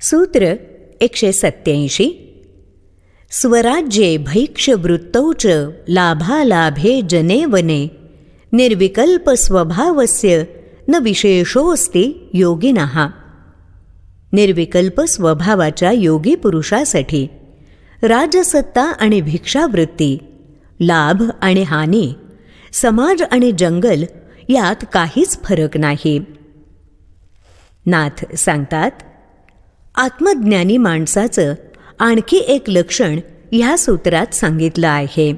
सूत्र एकशे सत्याऐंशी स्वराज्ये भैक्षवृत्तौ च लाभालाभे जने वने निर्विकल्प स्वभावस्य न विशेषोस्ति योगिनः निर्विकल्प स्वभावाच्या योगी पुरुषासाठी राजसत्ता आणि भिक्षावृत्ती लाभ आणि हानी समाज आणि जंगल यात काहीच फरक नाही नाथ सांगतात आत्मज्ञानी माणसाचं आणखी एक लक्षण ह्या सूत्रात सांगितलं आहे.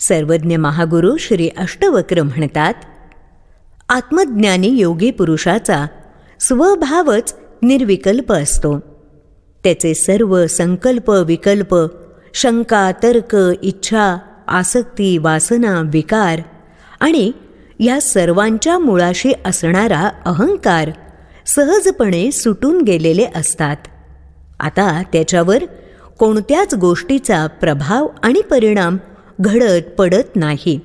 सर्वज्ञ महागुरु श्री अष्टवक्र म्हणतात आत्मज्ञानी योगी पुरुषाचा स्वभावच निर्विकल्प असतो. त्याचे सर्व संकल्प विकल्प शंका तर्क इच्छा आसक्ती वासना विकार आणि या सर्वांच्या मुळाशी असणारा अहंकार सहजपणे सुटून गेलेले असतात. आता त्याच्यावर कोणत्याच गोष्टीचा प्रभाव आणि परिणाम घडत पडत नाही.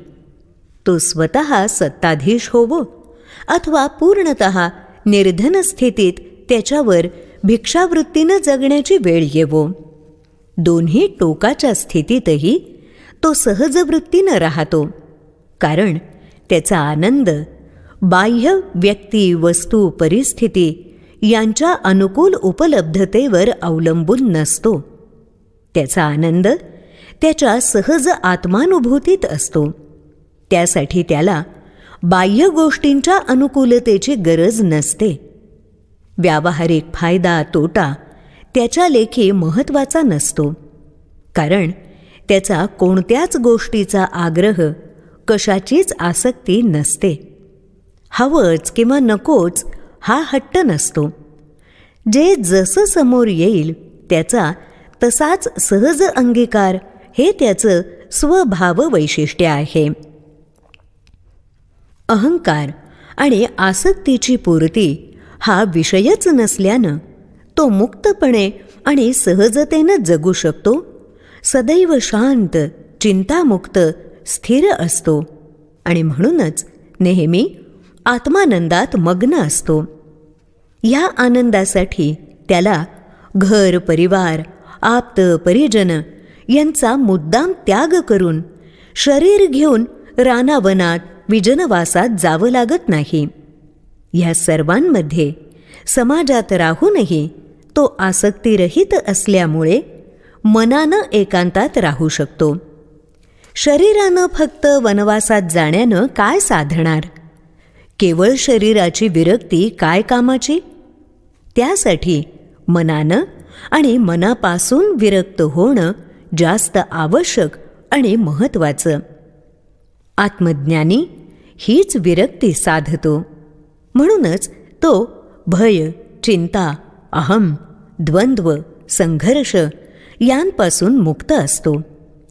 तो स्वतः सत्ताधीश होवो अथवा पूर्णत निर्धन स्थितीत त्याच्यावर भिक्षावृत्तीनं जगण्याची वेळ येवो. दोन्ही टोकाच्या स्थितीतही तो सहजवृत्तीनं राहतो. कारण त्याचा आनंद बाह्य व्यक्ती वस्तू परिस्थिती यांच्या अनुकूल उपलब्धतेवर अवलंबून नसतो. त्याचा आनंद त्याच्या सहज आत्मानुभूतीत असतो. त्यासाठी त्याला बाह्य गोष्टींच्या अनुकूलतेची गरज नसते. व्यावहारिक फायदा तोटा त्याच्या लेखी महत्त्वाचा नसतो. कारण त्याचा कोणत्याच गोष्टीचा आग्रह कशाचीच आसक्ती नसते. हवंच किंवा नकोच हा हट्ट नसतो. जे जसं समोर येईल त्याचा तसाच सहज अंगीकार हे त्याचं स्वभाव वैशिष्ट्य आहे. अहंकार आणि आसक्तीची पूर्ती हा विषयच नसल्यानं तो मुक्तपणे आणि सहजतेनं जगू शकतो. सदैव शांत चिंतामुक्त स्थिर असतो. आणि म्हणूनच नेहमी आत्मानंदात मग्न असतो. या आनंदासाठी त्याला घर परिवार आप्त परिजन यांचा मुद्दाम त्याग करून शरीर घेऊन रानावनात विजनवासात जावं लागत नाही. ह्या सर्वांमध्ये समाजात राहूनही तो आसक्तीरहित असल्यामुळे मनानं एकांतात राहू शकतो. शरीरानं फक्त वनवासात जाण्यानं काय साधणार? केवळ शरीराची विरक्ती काय कामाची? त्यासाठी मनानं आणि मनापासून विरक्त होणं जास्त आवश्यक आणि महत्त्वाचं. आत्मज्ञानी हीच विरक्ती साधतो. म्हणूनच तो भय चिंता अहम द्वंद्व संघर्ष यांपासून मुक्त असतो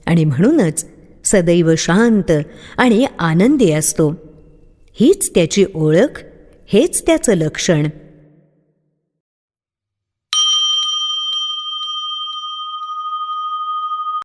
आणि म्हणूनच सदैव शांत आणि आनंदी असतो. हीच त्याची ओळख हेच त्याचं लक्षण.